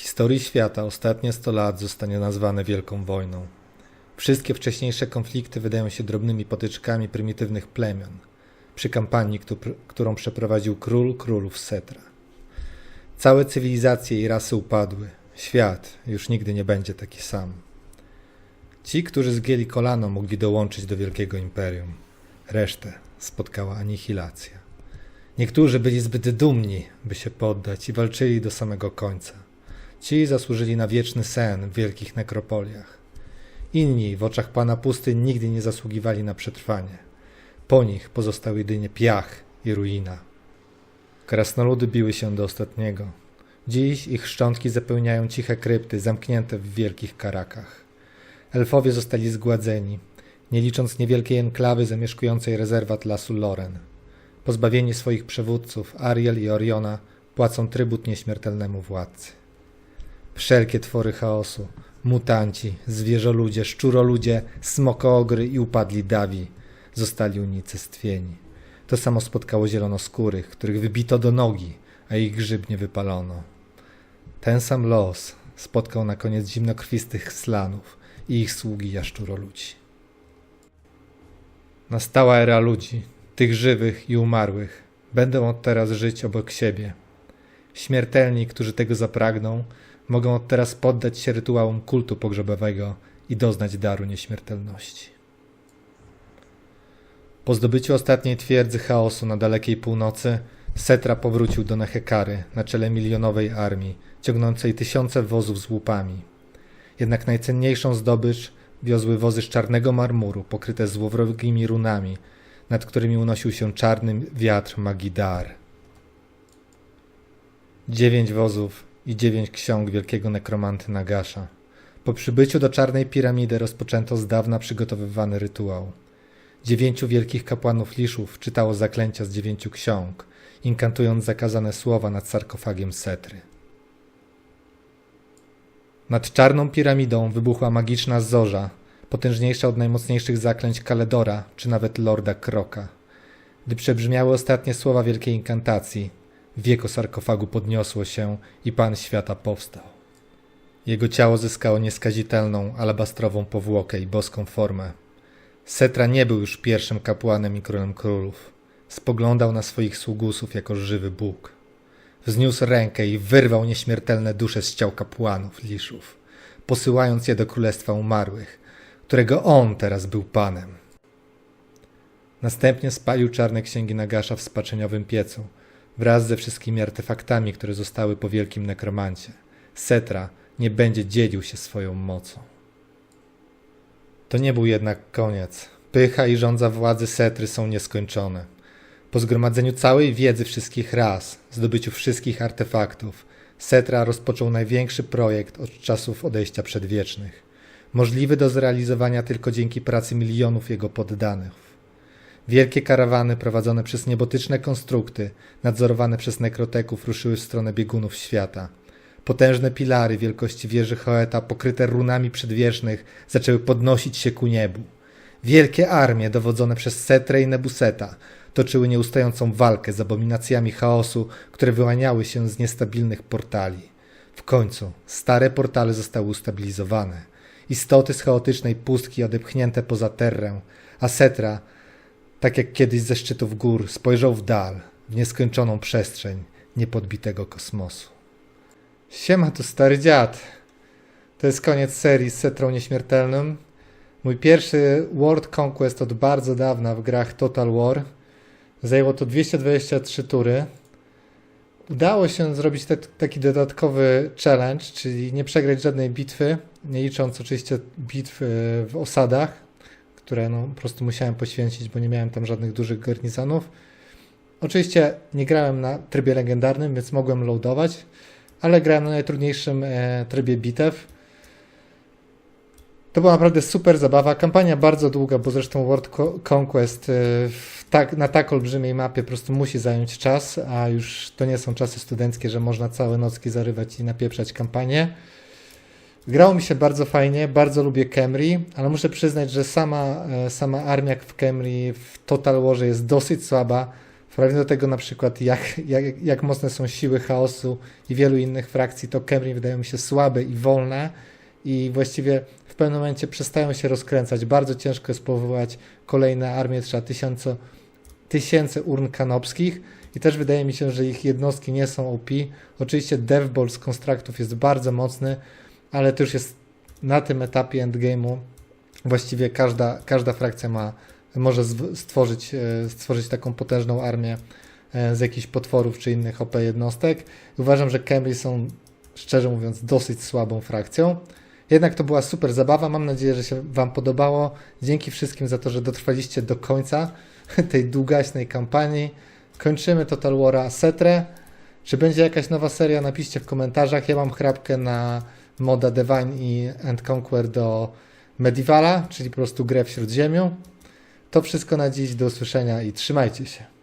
historii świata ostatnie 100 lat zostanie nazwane Wielką Wojną. Wszystkie wcześniejsze konflikty wydają się drobnymi potyczkami prymitywnych plemion przy kampanii, któ- którą przeprowadził król królów Setra. Całe cywilizacje i rasy upadły. Świat już nigdy nie będzie taki sam. Ci, którzy zgięli kolano, mogli dołączyć do wielkiego imperium. Resztę spotkała anihilacja. Niektórzy byli zbyt dumni, by się poddać i walczyli do samego końca. Ci zasłużyli na wieczny sen w wielkich nekropoliach. Inni w oczach pana pustyń nigdy nie zasługiwali na przetrwanie. Po nich pozostał jedynie piach i ruina. Krasnoludy biły się do ostatniego. Dziś ich szczątki zapełniają ciche krypty zamknięte w wielkich karakach. Elfowie zostali zgładzeni, nie licząc niewielkiej enklawy zamieszkującej rezerwat lasu Loren. Pozbawieni swoich przywódców, Ariel i Oriona płacą trybut nieśmiertelnemu władcy. Wszelkie twory chaosu, mutanci, zwierzoludzie, szczuroludzie, smokoogry i upadli dawi zostali unicestwieni. To samo spotkało zielonoskórych, których wybito do nogi, a ich grzybnie wypalono. Ten sam los spotkał na koniec zimnokrwistych slanów i ich sługi jaszczuroludzi. Nastała era ludzi, tych żywych i umarłych. Będą od teraz żyć obok siebie. Śmiertelni, którzy tego zapragną, mogą od teraz poddać się rytuałom kultu pogrzebowego i doznać daru nieśmiertelności. Po zdobyciu ostatniej twierdzy chaosu na dalekiej północy, Setra powrócił do Nehekary na czele milionowej armii, ciągnącej tysiące wozów z łupami. Jednak najcenniejszą zdobycz wiozły wozy z czarnego marmuru, pokryte złowrogimi runami, nad którymi unosił się czarny wiatr Magidar. Dziewięć wozów i dziewięć ksiąg wielkiego nekromanty Nagasza. Po przybyciu do czarnej piramidy rozpoczęto z dawna przygotowywany rytuał. Dziewięciu wielkich kapłanów Liszów czytało zaklęcia z dziewięciu ksiąg, inkantując zakazane słowa nad sarkofagiem Setry. Nad czarną piramidą wybuchła magiczna zorza, potężniejsza od najmocniejszych zaklęć Kaledora czy nawet Lorda Kroka. Gdy przebrzmiały ostatnie słowa wielkiej inkantacji, wieko sarkofagu podniosło się i Pan Świata powstał. Jego ciało zyskało nieskazitelną, alabastrową powłokę i boską formę. Setra nie był już pierwszym kapłanem i królem królów. Spoglądał na swoich sługusów jako żywy Bóg. Wzniósł rękę i wyrwał nieśmiertelne dusze z ciał kapłanów, liszów, posyłając je do królestwa umarłych, którego on teraz był panem. Następnie spalił czarne księgi Nagasza w spaczeniowym piecu, wraz ze wszystkimi artefaktami, które zostały po wielkim nekromancie. Setra nie będzie dzielił się swoją mocą. To nie był jednak koniec. Pycha i rządza władzy Setry są nieskończone. Po zgromadzeniu całej wiedzy wszystkich ras, zdobyciu wszystkich artefaktów, Setra rozpoczął największy projekt od czasów odejścia przedwiecznych. Możliwy do zrealizowania tylko dzięki pracy milionów jego poddanych. Wielkie karawany prowadzone przez niebotyczne konstrukty, nadzorowane przez nekroteków, ruszyły w stronę biegunów świata. Potężne pilary wielkości wieży Hoeta, pokryte runami przedwiecznych, zaczęły podnosić się ku niebu. Wielkie armie, dowodzone przez Setrę i Nebuseta, toczyły nieustającą walkę z abominacjami chaosu, które wyłaniały się z niestabilnych portali. W końcu stare portale zostały ustabilizowane. Istoty z chaotycznej pustki odepchnięte poza terrę, a Setra, tak jak kiedyś ze szczytów gór, spojrzał w dal, w nieskończoną przestrzeń niepodbitego kosmosu. Siema, to stary dziad. To jest koniec serii z Setrą Nieśmiertelnym. Mój pierwszy World Conquest od bardzo dawna w grach Total War. Zajęło to 223 tury. Udało się zrobić te, taki dodatkowy challenge, czyli nie przegrać żadnej bitwy, nie licząc oczywiście bitw e, w osadach, które no, po prostu musiałem poświęcić, bo nie miałem tam żadnych dużych garnizonów. Oczywiście nie grałem na trybie legendarnym, więc mogłem loadować, ale grałem na najtrudniejszym e, trybie bitew. To była naprawdę super zabawa. Kampania bardzo długa, bo zresztą World Co- Conquest e, tak, na tak olbrzymiej mapie po prostu musi zająć czas, a już to nie są czasy studenckie, że można całe nocki zarywać i napieprzać kampanię. Grało mi się bardzo fajnie, bardzo lubię Camry, ale muszę przyznać, że sama, e, sama armia w Camry w Total Warze jest dosyć słaba. W do tego na przykład jak, jak, jak mocne są siły chaosu i wielu innych frakcji, to Kemri wydają mi się słabe i wolne i właściwie w pewnym momencie przestają się rozkręcać. Bardzo ciężko jest powołać kolejne armie, trzeba tysiące, tysięcy urn kanopskich i też wydaje mi się, że ich jednostki nie są OP. Oczywiście DevBall z konstruktów jest bardzo mocny, ale to już jest na tym etapie endgame'u właściwie każda, każda frakcja ma, może stworzyć, e, stworzyć taką potężną armię e, z jakichś potworów czy innych OP jednostek. Uważam, że Camry są, szczerze mówiąc, dosyć słabą frakcją. Jednak to była super zabawa. Mam nadzieję, że się Wam podobało. Dzięki wszystkim za to, że dotrwaliście do końca tej długaśnej kampanii. Kończymy Total War'a Setrę. Czy będzie jakaś nowa seria? Napiszcie w komentarzach. Ja mam chrapkę na moda Divine i End Conquer do Medievala, czyli po prostu grę w Śródziemiu. To wszystko na dziś. Do usłyszenia i trzymajcie się.